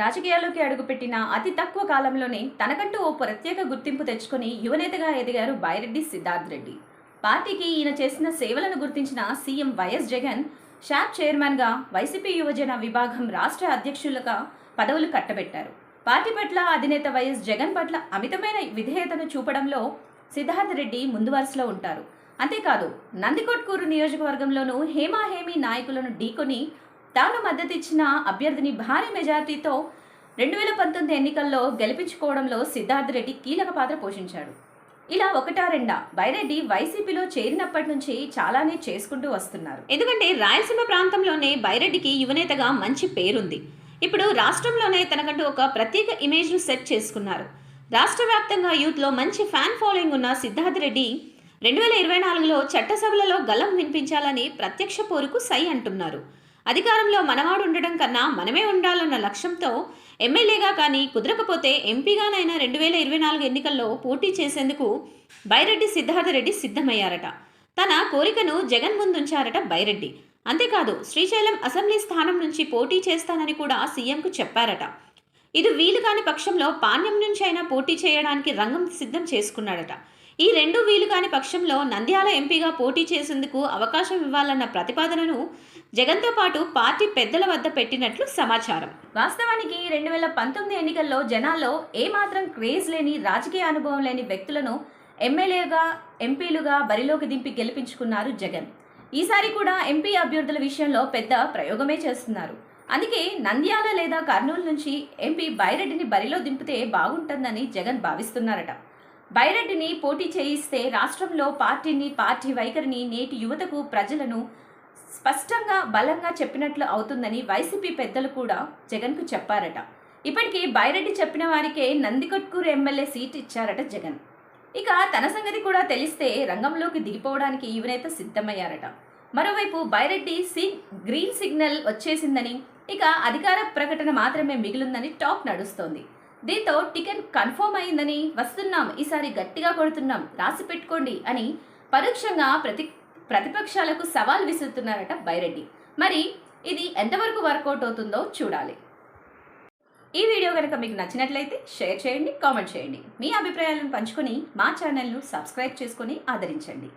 రాజకీయాల్లోకి అడుగుపెట్టిన అతి తక్కువ కాలంలోనే తనకంటూ ఓ ప్రత్యేక గుర్తింపు తెచ్చుకొని యువనేతగా ఎదిగారు బైరెడ్డి సిద్ధార్థ్ రెడ్డి. పార్టీకి ఈయన చేసిన సేవలను గుర్తించిన సీఎం వైఎస్ జగన్ షాప్ చైర్మన్గా వైసీపీ యువజన విభాగం రాష్ట్ర అధ్యక్షులుగా పదవులు కట్టబెట్టారు. పార్టీ పట్ల అధినేత వైఎస్ జగన్ పట్ల అమితమైన విధేయతను చూపడంలో సిద్ధార్థ రెడ్డి ముందు వరుసలో ఉంటారు. అంతేకాదు నందికొట్కూరు నియోజకవర్గంలోనూ హేమాహేమి నాయకులను ఢీకొని తాను మద్దతిచ్చిన అభ్యర్థిని భారీ మెజార్టీతో రెండు వేల పంతొమ్మిది ఎన్నికల్లో గెలిపించుకోవడంలో సిద్ధార్థ్ రెడ్డి కీలక పాత్ర పోషించాడు. ఇలా ఒకటా రెండా బైరెడ్డి వైసీపీలో చేరినప్పటి నుంచి చాలానే చేసుకుంటూ వస్తున్నారు. ఎందుకంటే రాయలసీమ ప్రాంతంలోనే బైరెడ్డికి యువనేతగా మంచి పేరుంది. ఇప్పుడు రాష్ట్రంలోనే తనకంటూ ఒక ప్రత్యేక ఇమేజ్ను సెట్ చేసుకున్నారు. రాష్ట్ర వ్యాప్తంగా యూత్లో మంచి ఫ్యాన్ ఫాలోయింగ్ ఉన్న సిద్ధార్థ్ రెడ్డి రెండు వేల ఇరవై నాలుగులో చట్టసభలలో గలం వినిపించాలని ప్రత్యక్ష పోరుకు సై అంటున్నారు. అధికారంలో మనవాడు ఉండడం కన్నా మనమే ఉండాలన్న లక్ష్యంతో ఎమ్మెల్యేగా కానీ కుదరకపోతే ఎంపీగానైనా రెండు వేల ఇరవై నాలుగు ఎన్నికల్లో పోటీ చేసేందుకు బైరెడ్డి సిద్ధార్థ రెడ్డి సిద్ధమయ్యారట. తన కోరికను జగన్ ముందుంచారట బైరెడ్డి. అంతేకాదు శ్రీశైలం అసెంబ్లీ స్థానం నుంచి పోటీ చేస్తానని కూడా సీఎంకు చెప్పారట. ఇది వీలు కాని పక్షంలో పాణ్యం నుంచి అయినా పోటీ చేయడానికి రంగం సిద్ధం చేసుకున్నాడట. ఈ రెండు వీలు కాని పక్షంలో నంద్యాల ఎంపీగా పోటీ చేసేందుకు అవకాశం ఇవ్వాలన్న ప్రతిపాదనను జగన్తో పాటు పార్టీ పెద్దల వద్ద పెట్టినట్లు సమాచారం. వాస్తవానికి రెండు వేల పంతొమ్మిది ఎన్నికల్లో జనాల్లో ఏమాత్రం క్రేజ్ లేని రాజకీయ అనుభవం లేని వ్యక్తులను ఎమ్మెల్యేగా ఎంపీలుగా బరిలోకి దింపి గెలిపించుకున్నారు జగన్. ఈసారి కూడా ఎంపీ అభ్యర్థుల విషయంలో పెద్ద ప్రయోగమే చేస్తున్నారు. అందుకే నంద్యాల లేదా కర్నూలు నుంచి ఎంపీ బైరెడ్డిని బరిలో దింపితే బాగుంటుందని జగన్ భావిస్తున్నారట. బైరెడ్డిని పోటీ చేయిస్తే రాష్ట్రంలో పార్టీని పార్టీ వైఖరిని నేటి యువతకు ప్రజలను స్పష్టంగా బలంగా చెప్పినట్లు అవుతుందని వైసీపీ పెద్దలు కూడా జగన్కు చెప్పారట. ఇప్పటికీ బైరెడ్డి చెప్పిన వారికే నందికొట్కూరు ఎమ్మెల్యే సీట్ ఇచ్చారట జగన్. ఇక తన సంగతి కూడా తెలిస్తే రంగంలోకి దిగిపోవడానికి యువనేత సిద్ధమయ్యారట. మరోవైపు బైరెడ్డి సి గ్రీన్ సిగ్నల్ వచ్చేసిందని ఇక అధికార ప్రకటన మాత్రమే మిగిలిందని టాక్ నడుస్తోంది. దీంతో టికెట్ కన్ఫర్మ్ అయిందని వస్తున్నాం ఈసారి గట్టిగా కొడుతున్నాం రాసి పెట్టుకోండి అని పరోక్షంగా ప్రతి ప్రతిపక్షాలకు సవాల్ విసురుతున్నారట బైరెడ్డి. మరి ఇది ఎంతవరకు వర్కౌట్ అవుతుందో చూడాలి. ఈ వీడియో కనుక మీకు నచ్చినట్లయితే షేర్ చేయండి కామెంట్ చేయండి. మీ అభిప్రాయాలను పంచుకొని మా ఛానల్ను సబ్స్క్రైబ్ చేసుకొని ఆదరించండి.